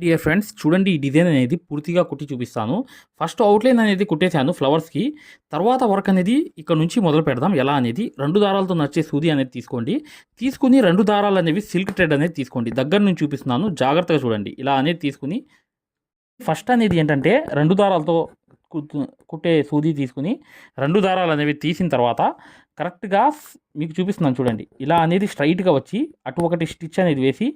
Dear friends చూడండి ఈ design అనేది పూర్తిగా కుట్టి చూపిస్తాను. ఫస్ట్ అవుట్లైన్ అనేది కుట్టేశాను ఫ్లవర్స్కి తర్వాత వర్క్ అనేది ఇక్కడ నుంచి మొదలు పెడదాం. ఎలా అనేది? రెండు దారాలతో నచ్చే సూది అనేది తీసుకోండి. తీసుకుని రెండు దారాలు అనేవి సిల్క్ థ్రెడ్ అనేది తీసుకోండి. దగ్గర నుంచి చూపిస్తున్నాను. జాగ్రత్తగా చూడండి. ఇలా అనేది తీసుకుని ఫస్ట్ అనేది ఏంటంటే రెండు దారాలతో కుట్టే సూది తీసుకుని రెండు దారాలు అనేవి తీసిన తర్వాత కరెక్ట్గా మీకు చూపిస్తున్నాను చూడండి. ఇలా అనేది స్ట్రైట్గా వచ్చి అటు ఒకటి స్టిచ్ అనేది వేసి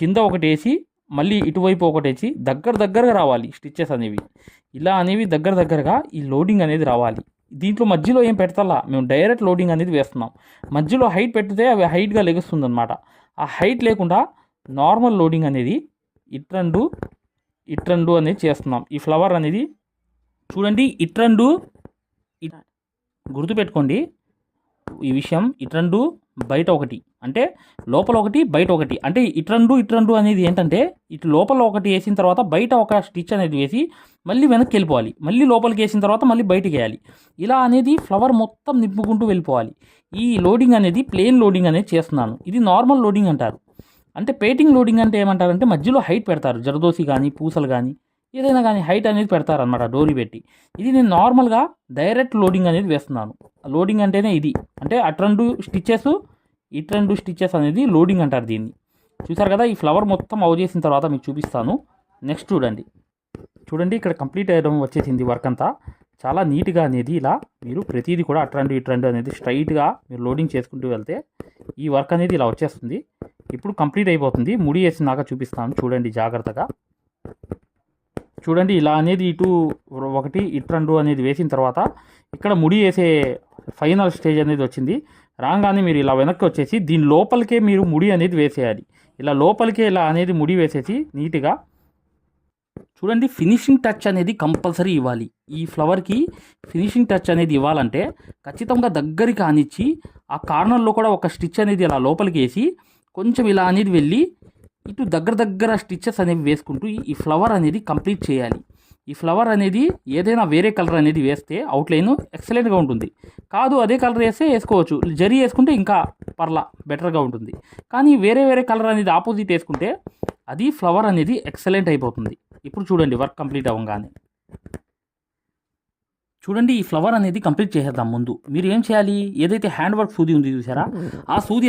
కింద ఒకటి వేసి మళ్ళీ ఇటువైపు ఒకటి దగ్గర దగ్గరగా రావాలి స్టిచ్చెస్ అనేవి. ఇలా అనేవి దగ్గర దగ్గరగా ఈ లోడింగ్ అనేది రావాలి. దీంట్లో మధ్యలో ఏం పెడతలా మేము డైరెక్ట్ లోడింగ్ అనేది వేస్తున్నాం. మధ్యలో హైట్ పెడితే అవి హైట్గా లెగుస్తుంది అనమాట ఆ హైట్ లేకుండా నార్మల్ లోడింగ్ అనేది ఇట్రండు ఇట్రండు అనేది చేస్తున్నాం. ఈ ఫ్లవర్ అనేది చూడండి ఇట్రండు ఇట్- గుర్తుపెట్టుకోండి. ఈ విషయం ఇట్రండు బయట ఒకటి. అంటే లోపల ఒకటి బయట ఒకటి. అంటే ఇట్రండు ఇట్రండు అనేది ఏంటంటే ఇటు లోపల ఒకటి వేసిన తర్వాత బయట ఒక స్టిచ్ అనేది వేసి మళ్ళీ వెనక్కి వెళ్ళిపోవాలి. మళ్ళీ లోపలికి వేసిన తర్వాత మళ్ళీ బయటికి వేయాలి. ఇలా అనేది ఫ్లవర్ మొత్తం నింపుకుంటూ వెళ్ళిపోవాలి. ఈ లోడింగ్ అనేది ప్లేన్ లోడింగ్ అనేది చేస్తున్నాను. ఇది నార్మల్ లోడింగ్ అంటారు. అంటే పేటింగ్ లోడింగ్ అంటే ఏమంటారంటే మధ్యలో హైట్ పెడతారు. జరదోసి కానీ పూసలు కానీ ఏదైనా కానీ హైట్ అనేది పెడతారనమాట డోరీ పెట్టి. ఇది నేను నార్మల్గా డైరెక్ట్ లోడింగ్ అనేది వేస్తున్నాను. లోడింగ్ అంటేనే ఇది. అంటే అట్రెండు స్టిచ్చెస్ ఇట్రెండు స్టిచ్చెస్ అనేది లోడింగ్ అంటారు దీన్ని. చూసారు కదా ఈ ఫ్లవర్ మొత్తం అవు చేసిన తర్వాత మీకు చూపిస్తాను. నెక్స్ట్ చూడండి. చూడండి ఇక్కడ కంప్లీట్ అయ్యడం వచ్చేసింది వర్క్ అంతా. చాలా నీట్గా అనేది ఇలా మీరు ప్రతిదీ కూడా అట్రండు ఇట్రండు అనేది స్ట్రైట్గా మీరు లోడింగ్ చేసుకుంటూ వెళ్తే ఈ వర్క్ అనేది ఇలా వచ్చేస్తుంది. ఇప్పుడు కంప్లీట్ అయిపోతుంది. ముడి వేసినాక చూపిస్తాను. చూడండి జాగ్రత్తగా. చూడండి ఇలా అనేది ఇటు ఒకటి ఇట్రండు అనేది వేసిన తర్వాత ఇక్కడ ముడి వేసే ఫైనల్ స్టేజ్ అనేది వచ్చింది. రాగానే మీరు ఇలా వెనక్కి వచ్చేసి దీని లోపలికే మీరు ముడి అనేది వేసేయాలి. ఇలా లోపలికే ఇలా అనేది ముడి వేసేసి నీట్గా చూడండి ఫినిషింగ్ టచ్ అనేది కంపల్సరీ ఇవ్వాలి. ఈ ఫ్లవర్కి ఫినిషింగ్ టచ్ అనేది ఇవ్వాలంటే ఖచ్చితంగా దగ్గరికి ఆనిచ్చి ఆ కార్నర్లో కూడా ఒక స్టిచ్ అనేది ఇలా లోపలికి వేసి కొంచెం ఇలా అనేది వెళ్ళి ఇటు దగ్గర దగ్గర స్టిచ్చెస్ అనేవి వేసుకుంటూ ఈ ఫ్లవర్ అనేది కంప్లీట్ చేయాలి. ఈ ఫ్లవర్ అనేది ఏదైనా వేరే కలర్ అనేది వేస్తే అవుట్లైన్ ఎక్సలెంట్గా ఉంటుంది. కాదు అదే కలర్ వేస్తే వేసుకోవచ్చు. జరీ వేసుకుంటే ఇంకా పర్లా బెటర్గా ఉంటుంది. కానీ వేరే వేరే కలర్ అనేది ఆపోజిట్ వేసుకుంటే అది ఫ్లవర్ అనేది ఎక్సలెంట్ అయిపోతుంది. ఇప్పుడు చూడండి వర్క్ కంప్లీట్ అవ్వగానే. చూడండి ఈ ఫ్లవర్ అనేది కంప్లీట్ చేసేద్దాం ముందు. మీరు ఏం చేయాలి? ఏదైతే హ్యాండ్ వర్క్ సూది ఉంది చూసారా? ఆ సూది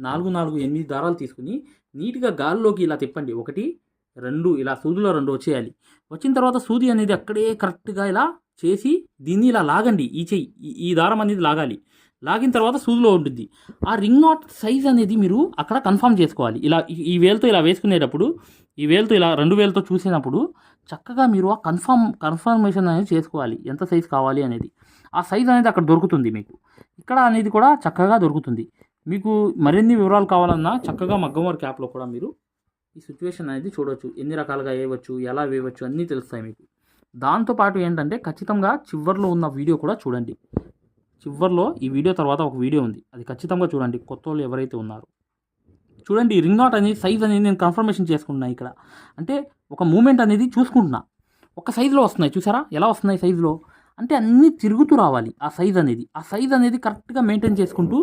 నాలుగు నాలుగు ఎనిమిది దారాలు తీసుకుని నీట్గా గాల్లోకి ఇలా తిప్పండి. ఒకటి రెండు ఇలా సూదిలో రెండు వచ్చేయాలి. వచ్చిన తర్వాత సూది అనేది అక్కడే కరెక్ట్గా ఇలా చేసి దీన్ని ఇలా లాగండి. ఈ చెయ్యి ఈ- ఈ దారం అనేది లాగాలి. లాగిన తర్వాత సూదిలో ఉంటుంది ఆ రింగ్ నాట్ సైజ్ అనేది మీరు అక్కడ కన్ఫర్మ్ చేసుకోవాలి. ఇలా ఈ- ఈ వేలుతో ఇలా వేసుకునేటప్పుడు ఈ వేలుతో ఇలా రెండు వేలతో చూసినప్పుడు చక్కగా మీరు ఆ కన్ఫర్మ్ కన్ఫర్మేషన్ అనేది చేసుకోవాలి. ఎంత సైజ్ కావాలి అనేది. ఆ సైజ్ అనేది అక్కడ దొరుకుతుంది మీకు. ఇక్కడ అనేది కూడా చక్కగా దొరుకుతుంది. మీకు మరిన్ని వివరాలు కావాలన్నా చక్కగా మగ్గం వర్క్ యాప్లో కూడా మీరు ఈ సిచ్యువేషన్ అనేది చూడవచ్చు ఎన్ని రకాలుగా వేయవచ్చు ఎలా వేయవచ్చు అన్నీ తెలుస్తాయి మీకు. దాంతోపాటు ఏంటంటే ఖచ్చితంగా చివర్లో ఉన్న వీడియో కూడా చూడండి. చివర్లో ఈ వీడియో తర్వాత ఒక వీడియో ఉంది. అది ఖచ్చితంగా చూడండి. కొత్త వాళ్ళు ఎవరైతే ఉన్నారో. చూడండి రింగ్ నాట్ అనేది సైజ్ అనేది నేను కన్ఫర్మేషన్ చేసుకుంటున్నా ఇక్కడ. అంటే ఒక మూమెంట్ అనేది చూసుకుంటున్నా. ఒక సైజులో వస్తున్నాయి. చూసారా? ఎలా వస్తున్నాయి సైజులో? అంటే అన్నీ తిరుగుతూ రావాలి. ఆ సైజ్ అనేది. ఆ సైజ్ అనేది కరెక్ట్గా మెయింటైన్ చేసుకుంటూ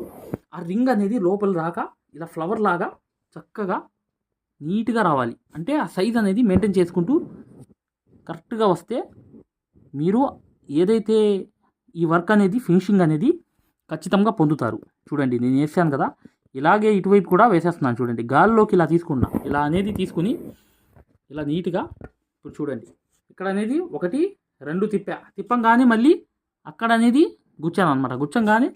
ఆ రింగ్ అనేది లోపల రాక ఇలా ఫ్లవర్ లాగా చక్కగా నీట్గా రావాలి. అంటే ఆ సైజ్ అనేది మెయింటైన్ చేసుకుంటూ కరెక్ట్గా వస్తే మీరు ఏదైతే ఈ వర్క్ అనేది ఫినిషింగ్ అనేది ఖచ్చితంగా పొందుతారు. చూడండి నేను వేసాను కదా. ఇలాగే ఇటువైపు కూడా వేసేస్తున్నాను చూడండి. గాల్లోకి ఇలా తీసుకున్నా. ఇలా అనేది తీసుకుని ఇలా నీట్గా ఇప్పుడు చూడండి. ఇక్కడ అనేది ఒకటి రెండు తిప్పా. తిప్పంగానే మళ్ళీ అక్కడ అనేది గుచ్చాను అనమాట గుచ్చంగానే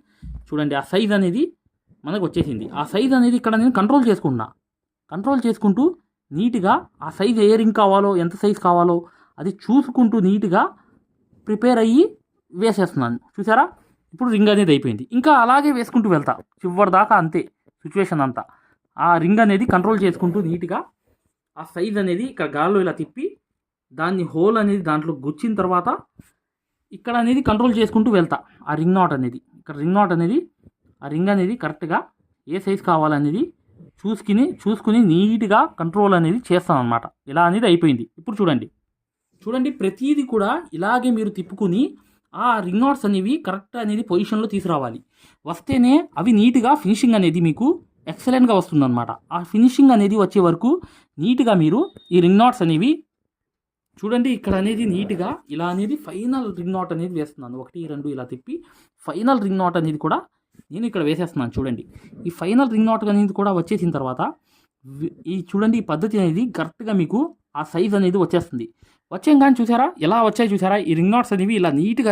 చూడండి ఆ సైజ్ అనేది మనకు వచ్చేసింది. ఆ సైజ్ అనేది ఇక్కడ నేను కంట్రోల్ చేసుకుంటున్నా. కంట్రోల్ చేసుకుంటూ నీట్గా ఆ సైజ్ ఏ రింగ్ కావాలో ఎంత సైజ్ కావాలో అది చూసుకుంటూ నీట్గా ప్రిపేర్ అయ్యి వేసేస్తున్నాను. చూసారా? ఇప్పుడు రింగ్ అనేది అయిపోయింది. ఇంకా అలాగే వేసుకుంటూ వెళ్తా. చివరి దాకా అంతే సిచ్యువేషన్ అంతా. ఆ రింగ్ అనేది కంట్రోల్ చేసుకుంటూ నీట్గా ఆ సైజ్ అనేది ఇక్కడ గాల్లో ఇలా తిప్పి దాన్ని హోల్ అనేది దాంట్లో గుచ్చిన తర్వాత ఇక్కడ అనేది కంట్రోల్ చేసుకుంటూ వెళ్తా ఆ రింగ్ నాట్ అనేది. ఇక్కడ రింగ్ నాట్ అనేది ఆ రింగ్ అనేది కరెక్ట్గా ఏ సైజ్ కావాలనేది చూసుకుని చూసుకుని నీట్గా కంట్రోల్ అనేది చేస్తాను అనమాట ఇలా అనేది అయిపోయింది. ఇప్పుడు చూడండి. చూడండి ప్రతిదీ కూడా ఇలాగే మీరు తిప్పుకుని ఆ రింగ్ నాట్స్ అనేవి కరెక్ట్ అనేది పొజిషన్లో తీసుకురావాలి. వస్తేనే అవి నీట్గా ఫినిషింగ్ అనేది మీకు ఎక్సలెంట్గా వస్తుందన్నమాట. ఆ ఫినిషింగ్ అనేది వచ్చే వరకు నీట్గా మీరు ఈ రింగ్ నాట్స్ అనేవి చూడండి ఇక్కడ అనేది నీట్గా ఇలా అనేది ఫైనల్ రింగ్ నాట్ అనేది వేస్తున్నాను. ఒకటి రెండు ఇలా తిప్పి ఫైనల్ రింగ్ నాట్ అనేది కూడా నేను ఇక్కడ వేసేస్తున్నాను చూడండి. ఈ ఫైనల్ రింగ్ నాట్ అనేది కూడా వచ్చేసిన తర్వాత ఈ చూడండి ఈ పద్ధతి అనేది కరెక్ట్గా మీకు ఆ సైజ్ అనేది వచ్చేస్తుంది. వచ్చాం కానీ చూసారా? ఎలా వచ్చాయి చూసారా? ఈ రింగ్ నాట్స్ అనేవి ఇలా నీట్గా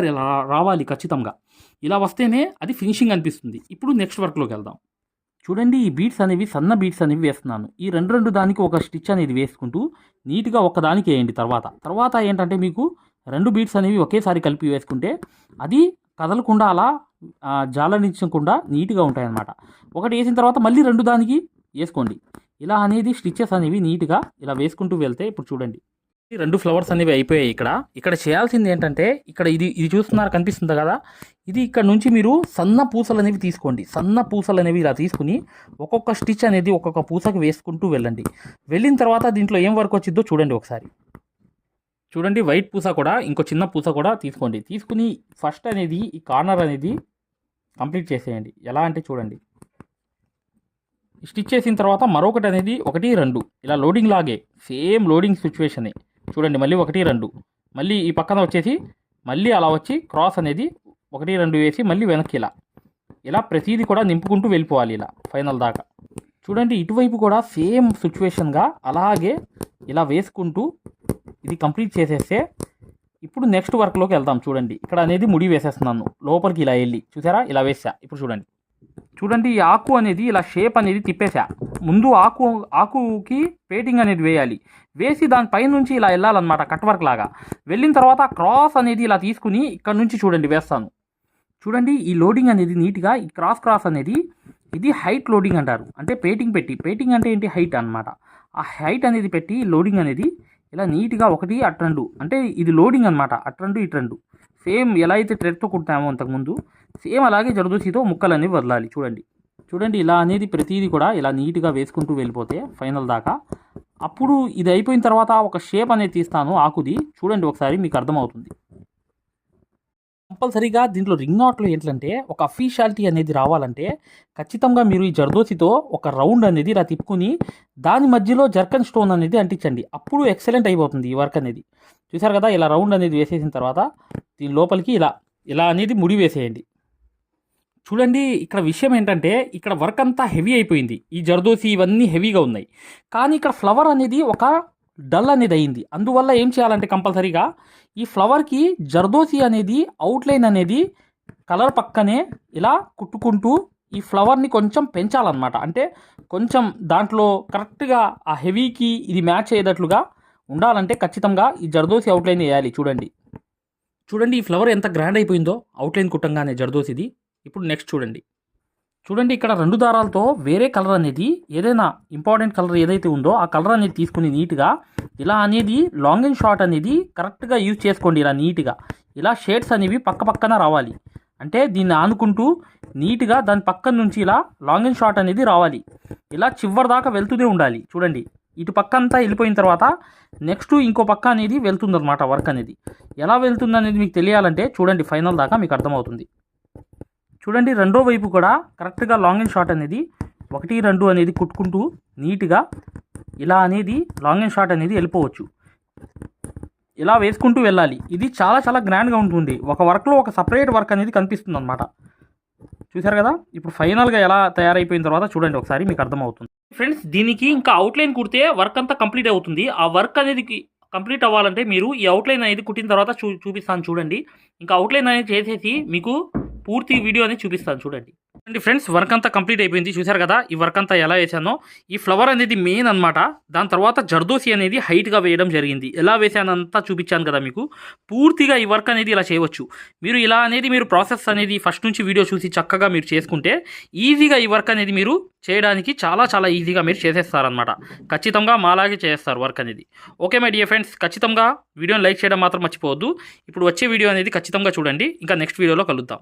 రావాలి ఖచ్చితంగా. ఇలా వస్తేనే అది ఫినిషింగ్ అనిపిస్తుంది. ఇప్పుడు నెక్స్ట్ వర్క్లోకి వెళ్దాం. చూడండి ఈ బీట్స్ అనేవి సన్న బీట్స్ అనేవి వేస్తున్నాను. ఈ రెండు రెండు దానికి ఒక స్టిచ్ అనేది వేసుకుంటూ నీట్గా ఒకదానికి వేయండి తర్వాత. తర్వాత ఏంటంటే మీకు రెండు బీట్స్ అనేవి ఒకేసారి కలిపి వేసుకుంటే అది కదలకుండా అలా జాలనించకుండా నీట్గా ఉంటాయన్నమాట. ఒకటి వేసిన తర్వాత మళ్ళీ రెండు దానికి వేసుకోండి. ఇలా అనేది స్టిచ్చెస్ అనేవి నీట్గా ఇలా వేసుకుంటూ వెళ్తే ఇప్పుడు చూడండి. రెండు ఫ్లవర్స్ అనేవి అయిపోయాయి ఇక్కడ. ఇక్కడ చేయాల్సింది ఏంటంటే ఇక్కడ ఇది ఇది చూస్తున్నారు కనిపిస్తుంది కదా? ఇది ఇక్కడ నుంచి మీరు సన్న పూసలు అనేవి తీసుకోండి. సన్న పూసలు అనేవి ఇలా తీసుకుని ఒక్కొక్క స్టిచ్ అనేది ఒక్కొక్క పూసకి వేసుకుంటూ వెళ్ళండి. వెళ్ళిన తర్వాత దీంట్లో ఏం వర్క్ వచ్చిందో చూడండి ఒకసారి. చూడండి వైట్ పూస కూడా ఇంకో చిన్న పూస కూడా తీసుకోండి. తీసుకుని ఫస్ట్ అనేది ఈ కార్నర్ అనేది కంప్లీట్ చేసేయండి. ఎలా అంటే చూడండి. స్టిచ్ చేసిన తర్వాత మరొకటి అనేది ఒకటి రెండు. ఇలా లోడింగ్ లాగే సేమ్ లోడింగ్ సిచ్యువేషనే. చూడండి మళ్ళీ ఒకటి రెండు. మళ్ళీ ఈ పక్కన వచ్చేసి మళ్ళీ అలా వచ్చి క్రాస్ అనేది ఒకటి రెండు వేసి మళ్ళీ వెనక్కి ఇలా. ఇలా ప్రతిదీ కూడా నింపుకుంటూ వెళ్ళిపోవాలి ఇలా ఫైనల్ దాకా. చూడండి ఇటువైపు కూడా సేమ్ సిచ్యువేషన్గా అలాగే ఇలా వేసుకుంటూ ఇది కంప్లీట్ చేసేస్తే ఇప్పుడు నెక్స్ట్ వర్క్లోకి వెళ్దాం చూడండి. ఇక్కడ అనేది ముడి వేసేస్తున్నాను. లోపలికి ఇలా వెళ్ళి చూసారా? ఇలా వేసా. ఇప్పుడు చూడండి. చూడండి ఈ ఆకు అనేది ఇలా షేప్ అనేది తిప్పేసా ముందు ఆకు ఆకుకి పేటింగ్ అనేది వేయాలి. వేసి దానిపై నుంచి ఇలా వెళ్ళాలన్నమాట కట్ వర్క్ లాగా. వెళ్ళిన తర్వాత క్రాస్ అనేది ఇలా తీసుకుని ఇక్కడ నుంచి చూడండి వేస్తాను. చూడండి ఈ లోడింగ్ అనేది నీట్గా ఈ క్రాస్ క్రాస్ అనేది ఇది హైట్ లోడింగ్ అంటారు. అంటే పేటింగ్ పెట్టి పేటింగ్ అంటే ఏంటి హైట్ అన్నమాట. ఆ హైట్ అనేది పెట్టి లోడింగ్ అనేది ఇలా నీట్గా ఒకటి అట్రెండు అంటే ఇది లోడింగ్ అనమాట అట్రెండు ఇట్రెండు సేమ్ ఎలా అయితే థ్రెడ్తో కుట్టామో అంతకుముందు సేమ్ అలాగే జరదోసితో ముక్కలు అనేవి వదలాలి. చూడండి. చూడండి ఇలా అనేది ప్రతిదీ కూడా ఇలా నీట్గా వేసుకుంటూ వెళ్ళిపోతే ఫైనల్ దాకా. అప్పుడు ఇది అయిపోయిన తర్వాత ఒక షేప్ అనేది తీస్తాను ఆకుది. చూడండి ఒకసారి మీకు అర్థమవుతుంది. కంపల్సరీగా దీంట్లో రింగ్ నాట్లో ఏంటంటే ఒక అఫీషియాలిటీ అనేది రావాలంటే ఖచ్చితంగా మీరు ఈ జర్దోసితో ఒక రౌండ్ అనేది ఇలా తిప్పుకుని దాని మధ్యలో జర్కన్ స్టోన్ అనేది అంటించండి. అప్పుడు ఎక్సలెంట్ అయిపోతుంది ఈ వర్క్ అనేది. చూసారు కదా ఇలా రౌండ్ అనేది వేసేసిన తర్వాత దీని లోపలికి ఇలా ఇలా అనేది ముడి వేసేయండి. చూడండి ఇక్కడ విషయం ఏంటంటే ఇక్కడ వర్క్ అంతా హెవీ అయిపోయింది. ఈ జర్దోసి ఇవన్నీ హెవీగా ఉన్నాయి. కానీ ఇక్కడ ఫ్లవర్ అనేది ఒక డల్ అనేది అయింది. అందువల్ల ఏం చేయాలంటే కంపల్సరీగా ఈ ఫ్లవర్కి జర్దోసి అనేది అవుట్లైన్ అనేది కలర్ పక్కనే ఇలా కుట్టుకుంటూ ఈ ఫ్లవర్ని కొంచెం పెంచాలన్నమాట. అంటే కొంచెం దాంట్లో కరెక్ట్గా ఆ హెవీకి ఇది మ్యాచ్ అయ్యేటట్లుగా ఉండాలంటే ఖచ్చితంగా ఈ జర్దోసి అవుట్లైన్ వేయాలి. చూడండి. చూడండి ఈ ఫ్లవర్ ఎంత గ్రాండ్ అయిపోయిందో అవుట్లైన్ కుట్టంగానే జర్దోసిది ఇప్పుడు నెక్స్ట్ చూడండి. చూడండి ఇక్కడ రెండు దారాలతో వేరే కలర్ అనేది ఏదైనా ఇంపార్టెంట్ కలర్ ఏదైతే ఉందో ఆ కలర్ అనేది తీసుకుని నీట్గా ఇలా అనేది లాంగ్ అండ్ షార్ట్ అనేది కరెక్ట్గా యూజ్ చేసుకోండి ఇలా నీట్గా. ఇలా షేడ్స్ అనేవి పక్క పక్కన రావాలి. అంటే దీన్ని ఆనుకుంటూ నీట్గా దాని పక్కన నుంచి ఇలా లాంగ్ అండ్ షార్ట్ అనేది రావాలి. ఇలా చివరి దాకా వెళ్తూనే ఉండాలి. చూడండి. ఇటు పక్క అంతా వెళ్ళిపోయిన తర్వాత నెక్స్ట్ ఇంకో పక్క అనేది వెళ్తుందన్నమాట వర్క్ అనేది. ఎలా వెళ్తుంది అనేది మీకు తెలియాలంటే చూడండి ఫైనల్ దాకా మీకు అర్థమవుతుంది. చూడండి రెండో వైపు కూడా కరెక్ట్గా లాంగ్ అండ్ షార్ట్ అనేది ఒకటి రెండు అనేది కుట్టుకుంటూ నీట్గా ఇలా అనేది లాంగ్ అండ్ షార్ట్ అనేది వెళ్ళిపోవచ్చు. ఇలా వేసుకుంటూ వెళ్ళాలి. ఇది చాలా చాలా గ్రాండ్గా ఉంటుంది. ఒక వర్క్లో ఒక సపరేట్ వర్క్ అనేది కనిపిస్తుంది అనమాట చూసారు కదా? ఇప్పుడు ఫైనల్గా ఎలా తయారైపోయిన తర్వాత చూడండి ఒకసారి మీకు అర్థమవుతుంది. ఫ్రెండ్స్ దీనికి ఇంకా అవుట్లైన్ కుడితే వర్క్ అంతా కంప్లీట్ అవుతుంది. ఆ వర్క్ అనేది కంప్లీట్ అవ్వాలంటే మీరు ఈ అవుట్లైన్ అనేది కుట్టిన తర్వాత చూ చూపిస్తాను చూడండి. ఇంకా అవుట్లైన్ అనేది చేసేసి మీకు పూర్తి వీడియో అనేది చూపిస్తాను చూడండి. అండి ఫ్రెండ్స్ వర్క్ అంతా కంప్లీట్ అయిపోయింది. చూశారు కదా ఈ వర్క్ అంతా ఎలా వేసానో ఈ ఫ్లవర్ అనేది మెయిన్ అనమాట దాని తర్వాత జర్దోసి అనేది హైట్గా వేయడం జరిగింది. ఎలా వేసానంతా చూపించాను కదా మీకు. పూర్తిగా ఈ వర్క్ అనేది ఇలా చేయవచ్చు. మీరు ఇలా అనేది మీరు ప్రాసెస్ అనేది ఫస్ట్ నుంచి వీడియో చూసి చక్కగా మీరు చేసుకుంటే ఈజీగా ఈ వర్క్ అనేది మీరు చేయడానికి చాలా చాలా ఈజీగా మీరు చేసేస్తారనమాట ఖచ్చితంగా మాలాగే చేస్తారు వర్క్ అనేది. ఓకే మై డియర్ ఫ్రెండ్స్ ఖచ్చితంగా వీడియోని లైక్ చేయడం మాత్రం మర్చిపోవద్దు. ఇప్పుడు వచ్చే వీడియో అనేది ఖచ్చితంగా చూడండి. ఇంకా నెక్స్ట్ వీడియోలో కలుద్దాం.